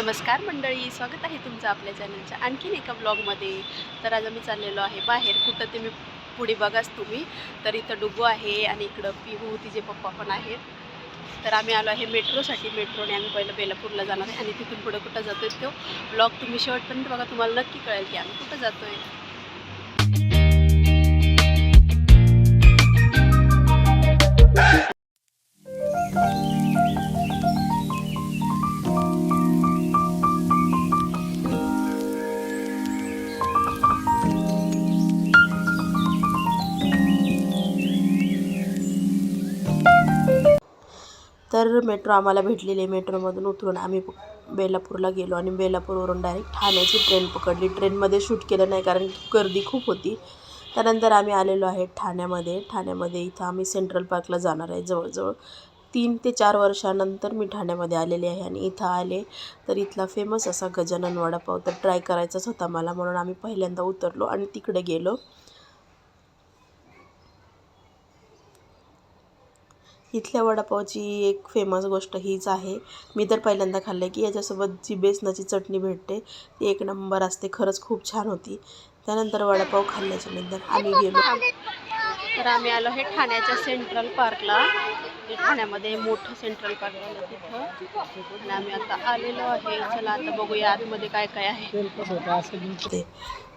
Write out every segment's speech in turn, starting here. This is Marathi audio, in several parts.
नमस्कार मंडळी स्वागत आहे तुमचं आपल्या चॅनलच्या आणखीन एका ब्लॉगमध्ये तर आज आम्ही चाललेलो आहे बाहेर. कुठं ते मी पुढे बघाच तुम्ही. तर इथं डुगू आहे आणि इकडं पिहू तिचे पप्पा पण आहेत. तर आम्ही आलो आहे मेट्रोसाठी. मेट्रोने आम्ही पहिलं बेलापूरला जाणार आहे आणि तिथून पुढे कुठं जातो आहे तो ब्लॉग तुम्ही शेवटपर्यंत बघा. तुम्हाला नक्की कळेल की आम्ही कुठं जातो आहे तर मेट्रो आम्हाला भेटलेली आहे. मेट्रोमधून उतरून आम्ही बेलापूरला गेलो आणि बेलापूरवरून डायरेक्ट ठाण्याची ट्रेन पकडली. ट्रेनमध्ये शूट केलं नाही कारण गर्दी खूप होती. त्यानंतर आम्ही आलेलो आहे ठाण्यामध्ये. ठाण्यामध्ये इथं आम्ही सेंट्रल पार्कला जाणार आहे जवळजवळ तीन ते चार वर्षानंतर मी ठाण्यामध्ये आलेले आहे आणि इथं आले तर इथला फेमस असा गजानन वडापाव तर ट्राय करायचाच होता मला म्हणून आम्ही पहिल्यांदा उतरलो आणि तिकडे गेलो. इथल्या वडापावची एक फेमस गोष्ट हीच आहे. मी तर पहिल्यांदा खाल्लं की याच्यासोबत जी बेसनाची चटणी भेटते ती एक नंबर असते. खरंच खूप छान होती. त्यानंतर वडापाव खाल्ल्याच्या नंतर आम्ही गेलो. तर आम्ही आलो हे ठाण्याच्या सेंट्रल पार्कला ठाण्यामध्ये मोठं सेंट्रल पार्क आहे तिथं. आणि आम्ही आता आलेलो आहे. चला आता बघूया आतमध्ये काय काय आहे.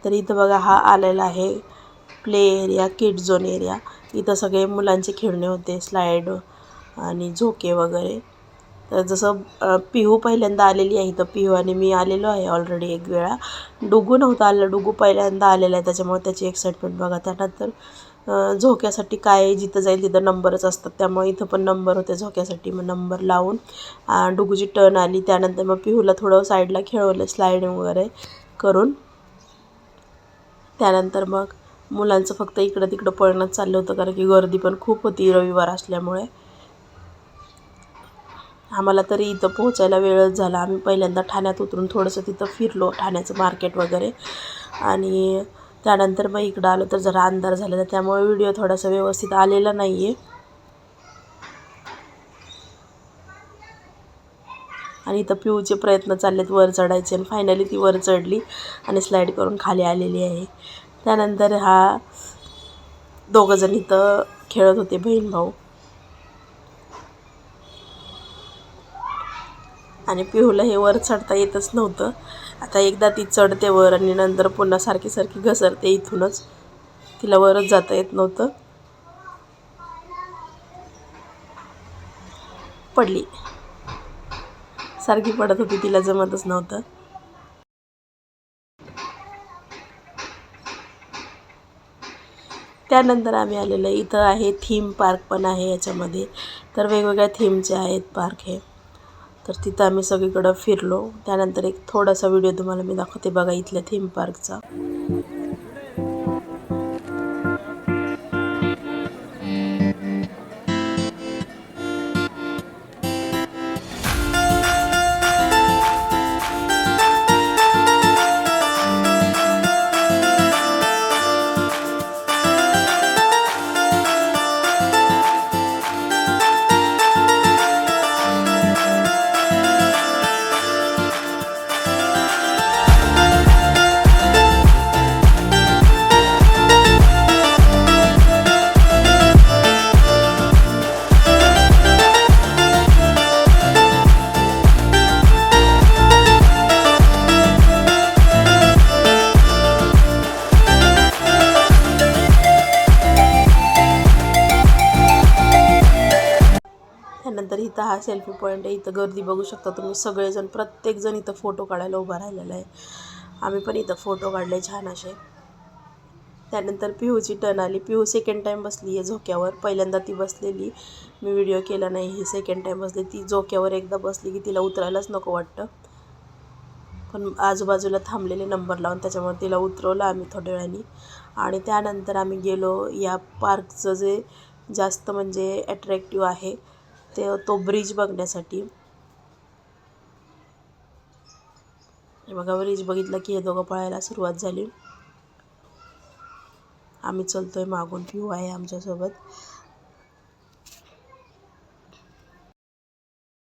तर इथं बघा हा आलेला आहे. Play area kid zone area. इथं सगळे मुलांचे खेळणे होते स्लाईड आणि झोके वगैरे. तर जसं पिहू पहिल्यांदा आलेली आहे इथं. पिहू आणि मी आलेलो आहे ऑलरेडी एक वेळा. डुगू नव्हता आलेला डुगू पहिल्यांदा आलेला आहे. त्याच्यामुळे त्याची एक्साइटमेंट बघा. त्यानंतर झोक्यासाठी काय जिथं जाईल तिथं नंबरच असतात. त्यामुळे इथं पण नंबर होते झोक्यासाठी. मग नंबर लावून डुगूची टर्न आली. त्यानंतर मग पिहूला थोडं साईडला खेळवलं स्लायडिंग वगैरे करून. त्यानंतर मग मुलांचं फक्त इकडं तिकडं पळणंच चाललं होतं कारण की गर्दी पण खूप होती रविवार असल्यामुळे. आम्हाला तरी इथं पोहोचायला वेळच झाला. आम्ही पहिल्यांदा ठाण्यात उतरून थोडंसं तिथं फिरलो ठाण्याचं मार्केट वगैरे. आणि त्यानंतर मग इकडं आलो तर जरा अंधार झालेला त्यामुळे व्हिडिओ थोडासा व्यवस्थित आलेला नाही आहे आणि इथं पिऊचे प्रयत्न चाललेत वर चढायचे आणि फायनली ती वर चढली आणि स्लाईड करून खाली आलेली आहे. त्यानंतर हा दोघंजण इथं खेळत होते बहीण भाऊ. आणि पिहूला हे वर चढता येतच नव्हतं. आता एकदा ती चढते वर आणि नंतर पुन्हा सारखी सारखी घसरते इथूनच. तिला वरच जाता येत नव्हतं. पडली. सारखी पडत होती तिला जमतच नव्हतं. त्यानंतर आम्ही आलेलो आहे. इथं आहे थीम पार्क पण आहे याच्यामध्ये. तर वेगवेगळ्या थीमचे आहेत पार्क हे. तर तिथं आम्ही सगळीकडं फिरलो. त्यानंतर एक थोडासा व्हिडिओ तुम्हाला मी दाखवते बघा इथल्या थीम पार्कचा त्यानंतर इथं हा सेल्फी पॉईंट आहे. इथं गर्दी बघू शकता तुम्ही. सगळेजण प्रत्येकजण इथं फोटो काढायला उभा राहिलेला आहे. आम्ही पण इथं फोटो काढले छान असे. त्यानंतर पिहूची टर्न आली. पिहू सेकंड टाईम बसली आहे झोक्यावर. पहिल्यांदा ती बसलेली. मी व्हिडिओ केला नाही. ही सेकंड टाईम बसली. ती झोक्यावर एकदा बसली की तिला उतरायलाच नको वाटतं. पण आजूबाजूला थांबलेले नंबर लावून त्याच्यामुळे तिला उतरवलं आम्ही थोड्या वेळाने आणि त्यानंतर आम्ही गेलो. या पार्कचं जे जास्त म्हणजे ॲट्रॅक्टिव्ह आहे ते तो ब्रिज बघण्यासाठी. बघा ब्रिज बघितलं की हे दोघं पळायला सुरुवात झाली. आम्ही चलतोय मागून पिऊ आहे आमच्यासोबत.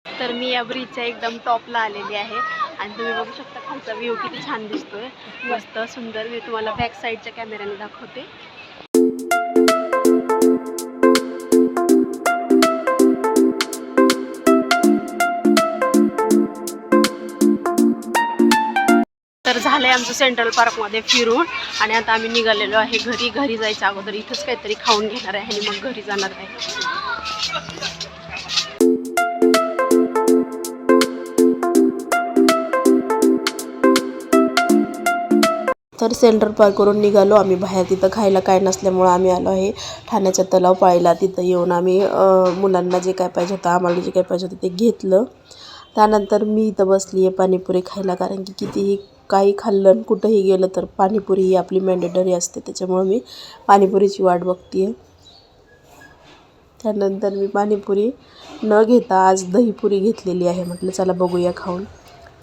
तर मी या ब्रिजच्या एकदम टॉपला आलेली आहे. आणि तुम्ही बघू शकता खालचा व्ह्यू किती छान दिसतोय. मस्त सुंदर मी तुम्हाला बॅक साईडच्या कॅमेऱ्याने दाखवते. तर झालंय आमचं सेंट्रल पार्कमध्ये फिरून. आणि आता आम्ही निघालेलो आहे घरी. घरी जायच्या अगोदर इथंच काहीतरी खाऊन घेणार आहे आणि मग घरी जाणार आहे. तर सेंट्रल पार्कवरून निघालो. आम्ही बाहेर तिथं खायला काय नसल्यामुळं आम्ही आलो आहे. ठाण्याच्या तलाव पाळीला. तिथं येऊन आम्ही मुलांना जे काय पाहिजे होतं आम्हाला जे काय पाहिजे होतं ते घेतलं. त्यानंतर मी इथं बसली आहे पाणीपुरी खायला. कारण की कितीही काही खाल्लं आणि कुठंही गेलं तर पाणीपुरी ही आपली मॅन्डेटरी असते. त्याच्यामुळं मी पाणीपुरीची वाट बघते आहे त्यानंतर मी पाणीपुरी न घेता आज दहीपुरी घेतलेली आहे. म्हटलं चला बघूया खाऊन.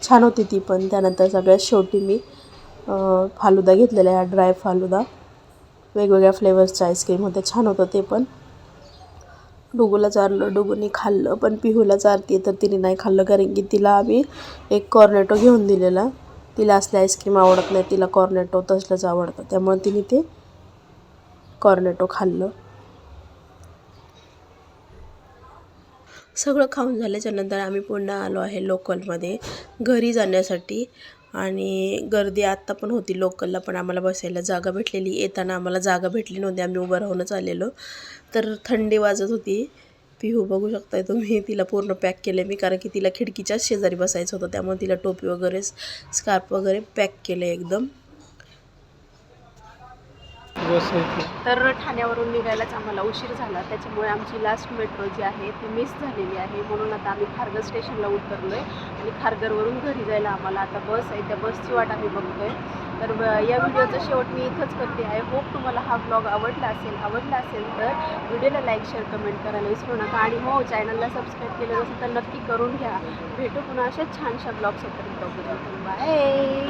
छान होती ती पण. त्यानंतर सगळ्यात शेवटी मी फालुदा घेतलेला आहे. ड्राय फालुदा. वेगवेगळ्या फ्लेवर्सचं आईस्क्रीम होतं छान होतं ते पण. डुगूला चारलं डुगूने खाल्लं पण पिहूला चारते तर तिने नाही खाल्लं. कारण की तिला आम्ही एक कॉर्नेटो घेऊन दिलेला. तिला असले आईस्क्रीम आवडत नाही तिला कॉर्नेटो तसलंच आवडतं. त्यामुळे तिने ते कॉर्नेटो खाल्लं. सगळं खाऊन झाल्याच्यानंतर आम्ही पुन्हा आलो आहे लोकलमध्ये घरी जाण्यासाठी. आणि गर्दी आत्ता पण होती लोकलला पण आम्हाला बसायला जागा भेटलेली. येताना आम्हाला जागा भेटली नव्हती आम्ही उभं राहूनच आलेलो. तर थंडी वाजत होती. पिहू हो, बघू शकताय तुम्ही. तिला पूर्ण पॅक केले मी कारण की तिला खिडकीच्याच शेजारी बसायचं होतं. त्यामुळे तिला टोपी वगैरे स्कार्फ वगैरे पॅक केलं एकदम. तर ठाण्यावरून निघायलाच आम्हाला उशीर झाला. त्याच्यामुळे आमची लास्ट मेट्रो जी आहे ती मिस झालेली आहे. म्हणून आता आम्ही खारघर स्टेशनला उतरलो आहे आणि खारघरवरून घरी जायला आम्हाला आता बस आहे. त्या बसची वाट आम्ही बघतोय. तर या व्हिडिओचा शेवट मी इथंच करते. आहे होप तुम्हाला हा ब्लॉग आवडला असेल आवडला असेल तर व्हिडिओला लाईक शेअर कमेंट करायला विसरू नका. आणि हो चॅनलला सबस्क्राईब केलं नसेल तर नक्की करून घ्या. भेटू पुन्हा अशाच छानशा ब्लॉग्स होतात बाय